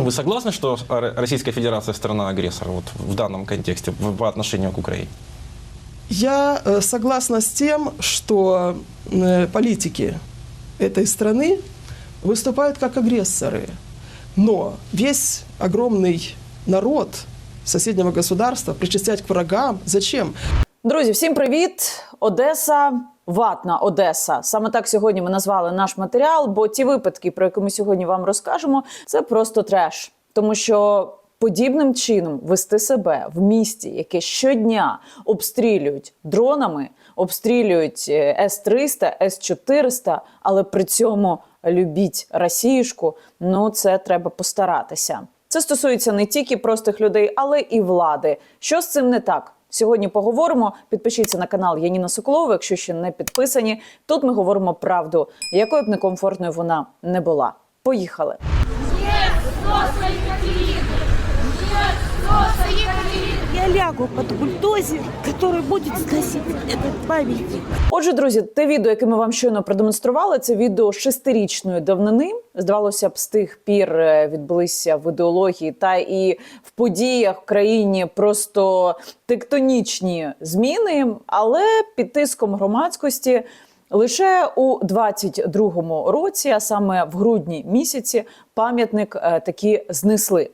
Вы согласны, что Р- Российская Федерация страна-агрессор вот в данном контексте в- по отношению к Украине? Я э, согласна с тем, что э, политики этой страны выступают как агрессоры. Но весь огромный народ соседнего государства причислять к врагам зачем? Друзі, всім привіт! Одеса, ватна Одеса. Саме так сьогодні ми назвали наш матеріал, бо ті випадки, про які ми сьогодні вам розкажемо, це просто треш. Тому що подібним чином вести себе в місті, яке щодня обстрілюють дронами, обстрілюють е, С-300, С-400, але при цьому любіть Росіюшку, ну це треба постаратися. Це стосується не тільки простих людей, але і влади. Що з цим не так? Сьогодні поговоримо. Підпишіться на канал Яніна Соколова, якщо ще не підписані. Тут ми говоримо правду, якою б некомфортною вона не була. Поїхали. Я лягу под бульдозер, который будет сносить этот памятник. Отже, друзі, те відео, яке ми вам щойно продемонстрували, це відео шестирічної давнини. Здавалося б, з тих пір е, відбулися в ідеології та і в подіях в країні просто тектонічні зміни, але під тиском громадськості. Лише у 22-му році, а саме в грудні місяці, пам'ятник е, таки знесли.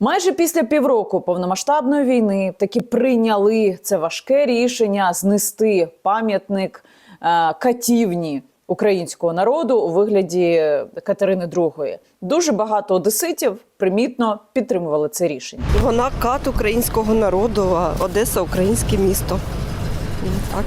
Майже після півроку повномасштабної війни таки прийняли це важке рішення знести пам'ятник е, катівні українського народу у вигляді Катерини II. Дуже багато одеситів примітно підтримували це рішення. Вона кат українського народу, а Одеса українське місто. Ну, Так.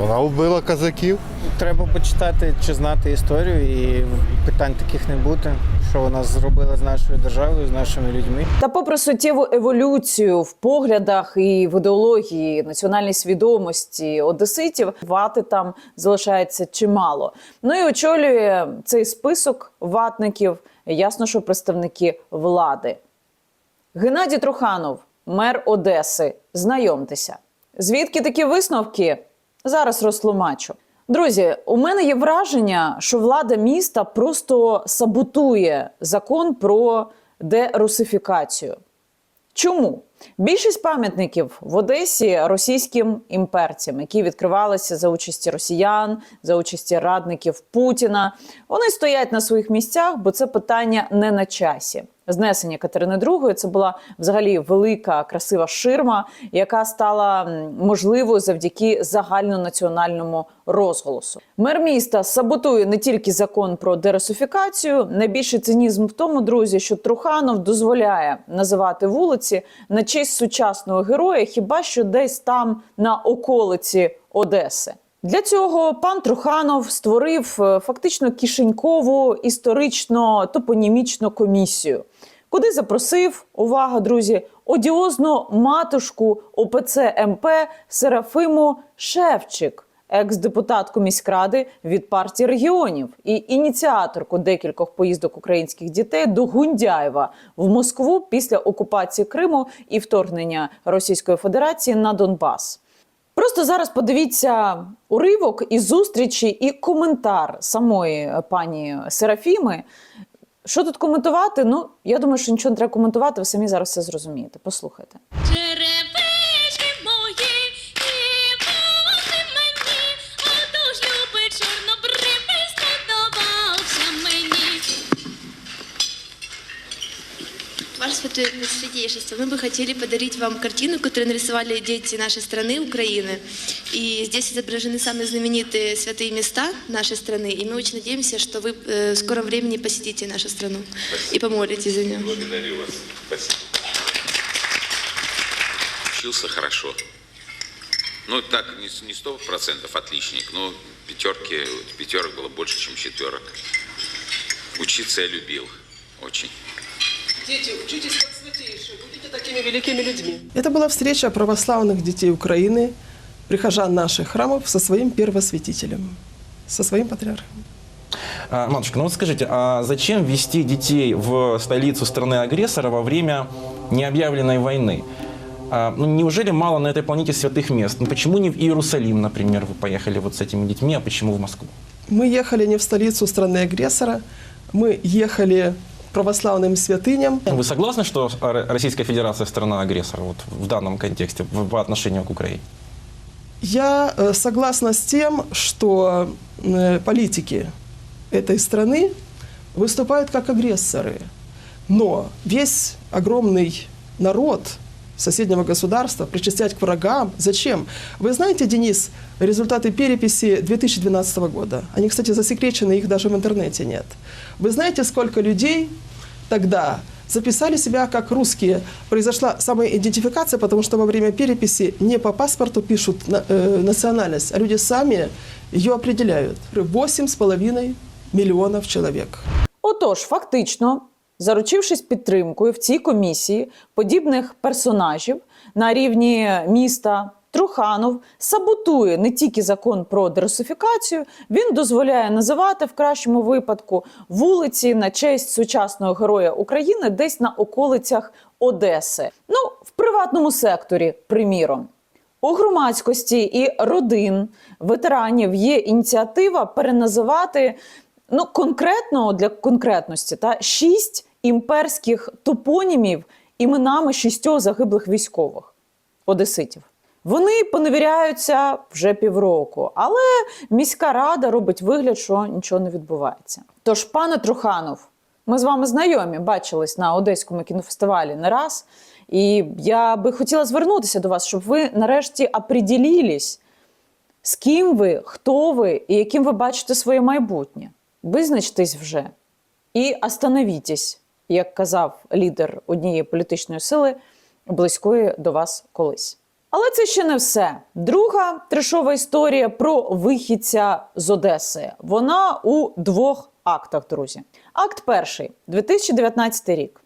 Вона вбила козаків. Треба почитати чи знати історію, і питань таких не бути, що вона зробила з нашою державою, з нашими людьми. Та, попри суттєву еволюцію в поглядах і в ідеології національній свідомості одеситів, вати там залишається чимало. Ну і очолює цей список ватників, ясно, що представники влади. Геннадій Труханов, мер Одеси. Знайомтеся. Звідки такі висновки? Зараз розтлумачу. Друзі, у мене є враження, що влада міста просто саботує закон про дерусифікацію. Чому? Більшість пам'ятників в Одесі російським імперцям, які відкривалися за участі росіян, за участі радників Путіна, вони стоять на своїх місцях, бо це питання не на часі. Знесення Катерини II – це була взагалі велика красива ширма, яка стала можливою завдяки загальнонаціональному розголосу. Мер міста саботує не тільки закон про дерусифікацію. Найбільший цинізм в тому, друзі, що Труханов дозволяє називати вулиці на честь сучасного героя, хіба що десь там на околиці Одеси. Для цього пан Труханов створив е, фактично кишенькову історично-топонімічну комісію, куди запросив увага, друзі, одіозну матушку ОПЦ МП Серафиму Шевчик, екс-депутатку міськради від партії регіонів і ініціаторку декількох поїздок українських дітей до Гундяєва в Москву після окупації Криму і вторгнення Російської Федерації на Донбас. Просто зараз подивіться уривок із зустрічі і коментар самої е, пані Серафіми. Що тут коментувати? Ну, я думаю, що нічого не треба коментувати, ви самі зараз все зрозумієте. Послухайте. Ваше святейшество, мы бы хотели подарить вам картину, которую нарисовали дети нашей страны, Украины. И здесь изображены самые знаменитые святые места нашей страны. И мы очень надеемся, что вы э, в скором времени посетите нашу страну и помолитесь за нее. Благодарю вас. Спасибо. Учился хорошо. Ну, так, не сто процентов отличник, но пятерки, пятерок было больше, чем четверок. Учиться я любил очень. Дети, учитесь как святейшие, будете такими великими людьми. Это была встреча православных детей Украины, прихожан наших храмов со своим первосвятителем, со своим патриархом. А, матушка, ну вот скажите, а зачем вести детей в столицу страны-агрессора во время необъявленной войны? А, ну, неужели мало на этой планете святых мест? Ну, почему не в Иерусалим, например, вы поехали вот с этими детьми, а почему в Москву? Мы ехали не в столицу страны-агрессора, мы ехали православным святыням. Вы согласны, что Российская Федерация страна-агрессор вот, в данном контексте по отношению к Украине? Я э, согласна с тем, что э, политики этой страны выступают как агрессоры. Но весь огромный народ соседнего государства причислять к врагам. Зачем? Вы знаете, Денис, результаты переписи 2012 года? Они, кстати, засекречены, их даже в интернете нет. Вы знаете, сколько людей тогда записали себя как русские. Произошла самоидентификация, потому что во время переписи не по паспорту пишут э, национальность, а люди сами ее определяют. 8,5 миллионов человек. Отож, фактично, заручившись підтримкою в цій комісії подібних персонажів на рівні міста. Труханов саботує не тільки закон про дерусифікацію, він дозволяє називати в кращому випадку вулиці на честь сучасного героя України десь на околицях Одеси. Ну, в приватному секторі, приміром. У громадськості і родин ветеранів є ініціатива переназивати ну конкретно для конкретності та шість імперських топонімів іменами шістьох загиблих військових одеситів. Вони поневіряються вже півроку, але міська рада робить вигляд, що нічого не відбувається. Тож, пане Труханов, ми з вами знайомі, бачились на Одеському кінофестивалі не раз. І я би хотіла звернутися до вас, щоб ви нарешті оприділілись, з ким ви, хто ви і яким ви бачите своє майбутнє. Визначтесь вже і остановітесь, як казав лідер однієї політичної сили, близької до вас колись. Але це ще не все. Друга трешова історія про вихідця з Одеси. Вона у двох актах, друзі. Акт перший 2019 рік.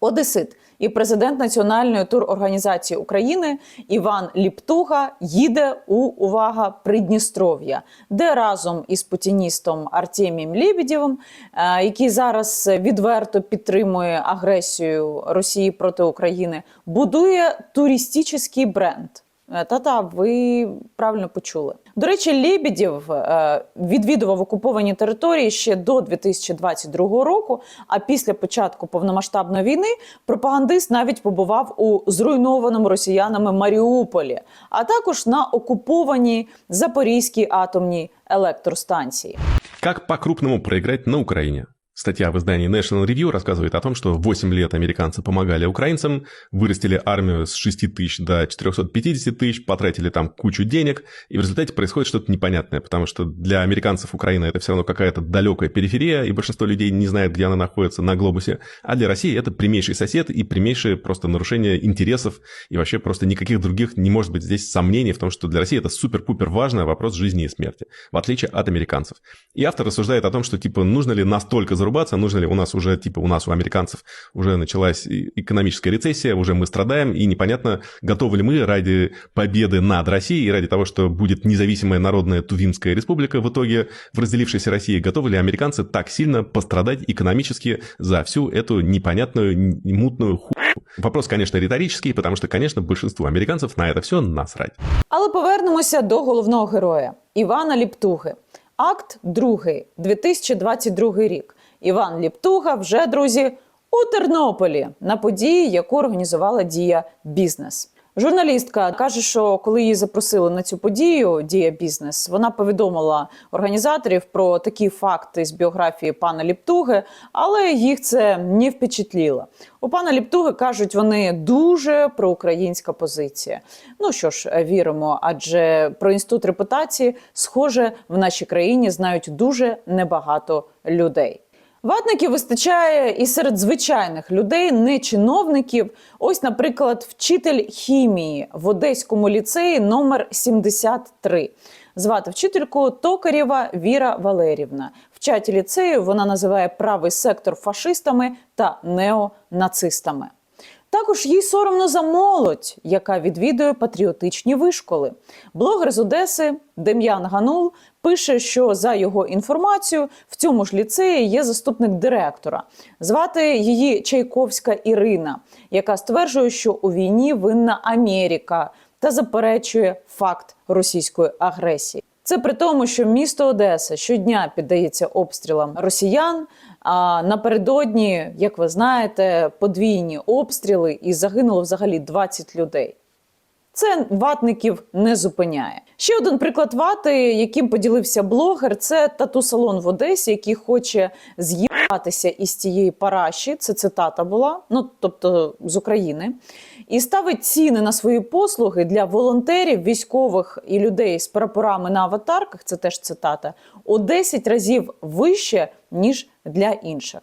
Одесит і президент Національної турорганізації України Іван Ліптуга їде у увага Придністров'я, де разом із путіністом Артемієм Лебедєвим, е, який зараз відверто підтримує агресію Росії проти України, будує туристичний бренд. Е, Та-та, ви правильно почули. До речі, Лебедєв е, відвідував окуповані території ще до 2022 року. А після початку повномасштабної війни пропагандист навіть побував у зруйнованому росіянами Маріуполі, а також на окупованій Запорізькій атомній електростанції. Как по-крупному проиграть на Украине? Статья в издании National Review рассказывает о том, что 8 лет американцы помогали украинцам, вырастили армию с 6 тысяч до 450 тысяч, потратили там кучу денег, и в результате происходит что-то непонятное, потому что для американцев Украина это все равно какая-то далекая периферия, и большинство людей не знает, где она находится на глобусе, а для России это прямейший сосед и прямейшее просто нарушение интересов, и вообще просто никаких других не может быть здесь сомнений в том, что для России это супер-пупер важный вопрос жизни и смерти, в отличие от американцев. И автор рассуждает о том, что типа нужно ли настолько зарубаться, нужно ли у нас уже, типа у нас, у американцев уже началась и- экономическая рецессия, уже мы страдаем, и непонятно, готовы ли мы ради победы над Россией и ради того, что будет независимая народная Тувинская республика в итоге в разделившейся России, готовы ли американцы так сильно пострадать экономически за всю эту непонятную, н- мутную хуйню. Вопрос, конечно, риторический, потому что, конечно, большинству американцев на это все насрать. Але повернемося до головного героя Івана Ліптуги. Акт 2, 2022 рік. Іван Ліптуга вже друзі у Тернополі на події, яку організувала Дія Бізнес. Журналістка каже, що коли її запросили на цю подію Дія Бізнес, вона повідомила організаторів про такі факти з біографії пана Ліптуги, але їх це не впечатліло. У пана Ліптуги кажуть, вони дуже проукраїнська позиція. Ну що ж, віримо, адже про інститут репутації, схоже, в нашій країні знають дуже небагато людей. Ватників вистачає і серед звичайних людей, не чиновників. Ось, наприклад, вчитель хімії в Одеському ліцеї номер 73. Звати вчительку Токарєва Віра Валерівна. В чаті ліцею вона називає правий сектор фашистами та неонацистами. Також їй соромно за молодь, яка відвідує патріотичні вишколи. Блогер з Одеси Дем'ян Ганул пише, що за його інформацією в цьому ж ліцеї є заступник директора. Звати її Чайковська Ірина, яка стверджує, що у війні винна Америка та заперечує факт російської агресії. Це при тому, що місто Одеса щодня піддається обстрілам росіян. А напередодні, як ви знаєте, подвійні обстріли і загинуло взагалі 20 людей. Це ватників не зупиняє. Ще один приклад вати, яким поділився блогер, це тату-салон в Одесі, який хоче з'їбатися із цієї параші. Це цитата була, ну тобто з України, і ставить ціни на свої послуги для волонтерів, військових і людей з прапорами на аватарках. Це теж цитата, у 10 разів вище ніж для інших.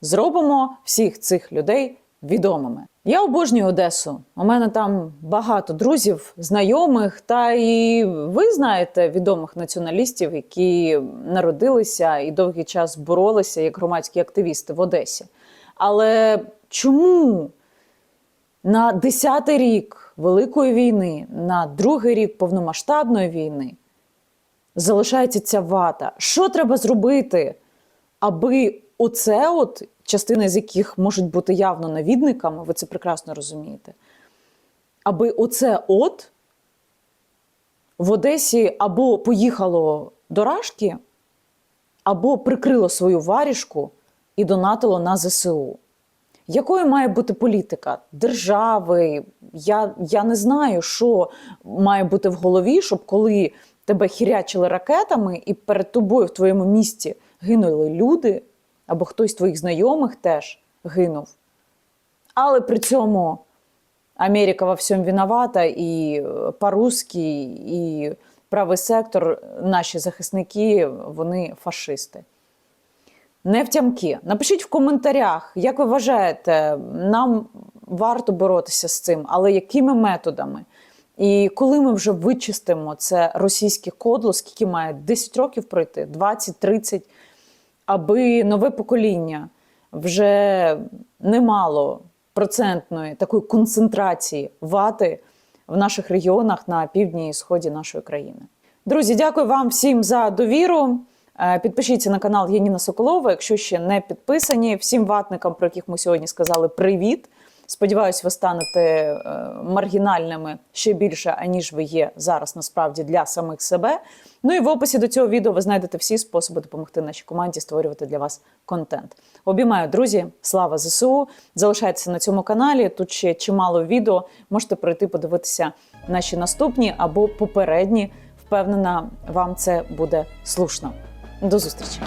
Зробимо всіх цих людей відомими. Я обожнюю Одесу. У мене там багато друзів, знайомих, та і ви знаєте відомих націоналістів, які народилися і довгий час боролися як громадські активісти в Одесі. Але чому на 10-й рік Великої війни, на другий рік повномасштабної війни залишається ця вата? Що треба зробити, аби оце от частина з яких можуть бути явно навідниками, ви це прекрасно розумієте. Аби оце от в Одесі або поїхало до Рашки, або прикрило свою варіжку і донатило на ЗСУ. Якою має бути політика держави? Я, я не знаю, що має бути в голові, щоб коли тебе хірячили ракетами, і перед тобою в твоєму місті гинули люди, або хтось з твоїх знайомих теж гинув. Але при цьому Америка во всьому виновата, і е, по-русски, і правий сектор, наші захисники, вони фашисти. Не втямки. Напишіть в коментарях, як ви вважаєте, нам варто боротися з цим, але якими методами? І коли ми вже вичистимо це російське кодло, скільки має 10 років пройти, 20, 30, аби нове покоління вже не мало процентної такої концентрації вати в наших регіонах на півдні і сході нашої країни. Друзі, дякую вам всім за довіру. Е, Підпишіться на канал Яніна Соколова, якщо ще не підписані. Всім ватникам, про яких ми сьогодні сказали, привіт. Сподіваюсь, ви станете е, маргінальними ще більше, аніж ви є зараз насправді для самих себе. Ну і в описі до цього відео ви знайдете всі способи допомогти нашій команді створювати для вас контент. Обіймаю, друзі, слава ЗСУ! Залишайтеся на цьому каналі. Тут ще чимало відео. Можете пройти подивитися наші наступні або попередні. Впевнена, вам це буде слушно. До зустрічі!